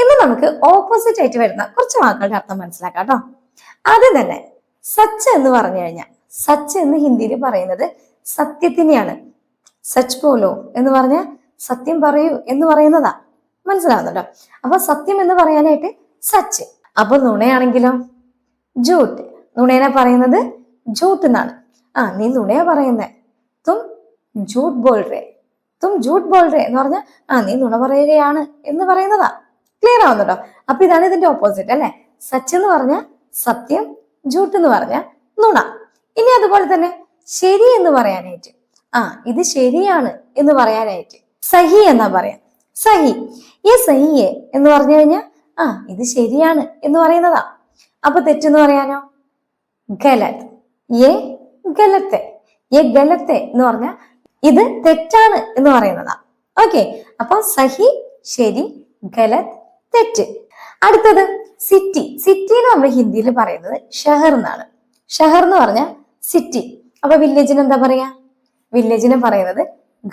ഇന്ന് നമുക്ക് ഓപ്പോസിറ്റ് ആയിട്ട് വരുന്ന കുറച്ച് വാക്കുകളുടെ അർത്ഥം മനസ്സിലാക്കാം കേട്ടോ. ആദ്യം തന്നെ സച്ച് എന്ന് പറഞ്ഞു കഴിഞ്ഞാൽ സച്ച് എന്ന് ഹിന്ദിയിൽ പറയുന്നത് സത്യത്തിനെയാണ്. സച്ച് പോലോ എന്ന് പറഞ്ഞാൽ സത്യം പറയൂ എന്ന് പറയുന്നതാ. മനസ്സിലാവുന്നുണ്ടോ? അപ്പൊ സത്യം എന്ന് പറയാനായിട്ട് സച്ച്. അപ്പൊ നുണയാണെങ്കിലോ? ജൂട്ട്. നുണേനെ പറയുന്നത് ജൂട്ട് എന്നാണ്. ആ നീ നുണയാ പറയുന്നേ. തും ജൂട്ട് ബോൾ റേ തും ജൂട്ട് ബോൾ റേ എന്ന് പറഞ്ഞാൽ ആ നീ നുണ പറയുകയാണ് എന്ന് പറയുന്നതാ. ക്ലിയർ ആവുന്നുണ്ടോ? അപ്പൊ ഇതാണ് ഇതിന്റെ ഓപ്പോസിറ്റ് അല്ലെ? സച്ച് എന്ന് പറഞ്ഞ സത്യം ജൂട്ട് എന്ന് പറഞ്ഞ നുണ. ഇനി അതുപോലെ തന്നെ ശരി എന്ന് പറയാനായിട്ട്. ആ ഇത് ശരിയാണ് എന്ന് പറയാനായിട്ട്. സഹി എന്നാ പറയാം. സഹി. ഈ സഹിയെ എന്ന് പറഞ്ഞു കഴിഞ്ഞാൽ ആ ഇത് ശരിയാണ് എന്ന് പറയുന്നതാ. അപ്പൊ തെറ്റെന്ന് പറയാനോ? ഗലത്. ഏ ഗലത്തെ. ഏ ഗലത്തെ എന്ന് പറഞ്ഞാൽ ഇത് തെറ്റാണ് എന്ന് പറയുന്നതാ. ഓക്കെ. അപ്പൊ സഹി ശരി ഗലത് തെറ്റ്. അടുത്തത് സിറ്റി സിറ്റി എന്ന് നമ്മൾ ഹിന്ദിയിൽ പറയുന്നത് ഷഹർ എന്നാണ്. ഷഹർ എന്ന് പറഞ്ഞാൽ സിറ്റി അപ്പൊ വില്ലേജിന് എന്താ പറയാ? വില്ലേജിനെ പറയുന്നത്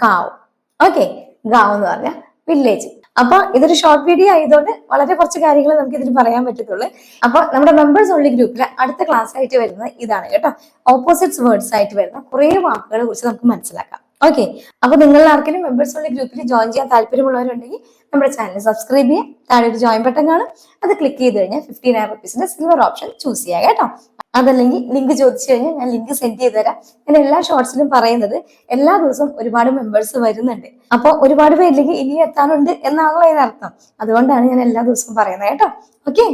ഗാവ്. ഓക്കെ ഗാവ് എന്ന് പറഞ്ഞ വില്ലേജ് അപ്പൊ ഇതൊരു ഷോർട്ട് വീഡിയോ ആയതുകൊണ്ട് വളരെ കുറച്ച് കാര്യങ്ങൾ നമുക്ക് ഇതിൽ പറയാൻ പറ്റത്തുള്ളൂ. അപ്പൊ നമ്മുടെ മെമ്പേഴ്സ് ഉള്ള ഗ്രൂപ്പിൽ അടുത്ത ക്ലാസ് ആയിട്ട് വരുന്നത് ഇതാണ് കേട്ടോ. ഓപ്പോസിറ്റ്സ് വേർഡ്സ് ആയിട്ട് വരുന്ന കുറെ വാക്കുകളെ കുറിച്ച് നമുക്ക് മനസ്സിലാക്കാം. ഓക്കെ അപ്പൊ നിങ്ങളിൽ ആർക്കെങ്കിലും മെമ്പേഴ്സ് ഉള്ള ഗ്രൂപ്പിൽ ജോയിൻ ചെയ്യാൻ താല്പര്യമുള്ളവരുണ്ടെങ്കിൽ നമ്മുടെ ചാനൽ സബ്സ്ക്രൈബ് ചെയ്യുക താഴെ ഒരു ജോയിൻ ബട്ടൺ കാണും. അത് ക്ലിക്ക് ചെയ്ത് കഴിഞ്ഞാൽ ഫിഫ്റ്റി നയൻ റുപ്പീസിന്റെ സിൽവർ ഓപ്ഷൻ ചൂസ് ചെയ്യുക കേട്ടോ. അതല്ലെങ്കിൽ ലിങ്ക് ചോദിച്ചു കഴിഞ്ഞാൽ ഞാൻ ലിങ്ക് സെൻഡ് ചെയ്ത് തരാം. ഞാൻ എല്ലാ ഷോർട്സിലും പറയുന്നത് എല്ലാ ദിവസവും ഒരുപാട് മെമ്പേഴ്സ് വരുന്നുണ്ട്. അപ്പോൾ ഒരുപാട് പേരിലേക്ക് ഇനി എത്താനുണ്ട് എന്നാണല്ലോ അതിനർത്ഥം അതുകൊണ്ടാണ് ഞാൻ എല്ലാ ദിവസവും പറയുന്നത് കേട്ടോ. ഓക്കെ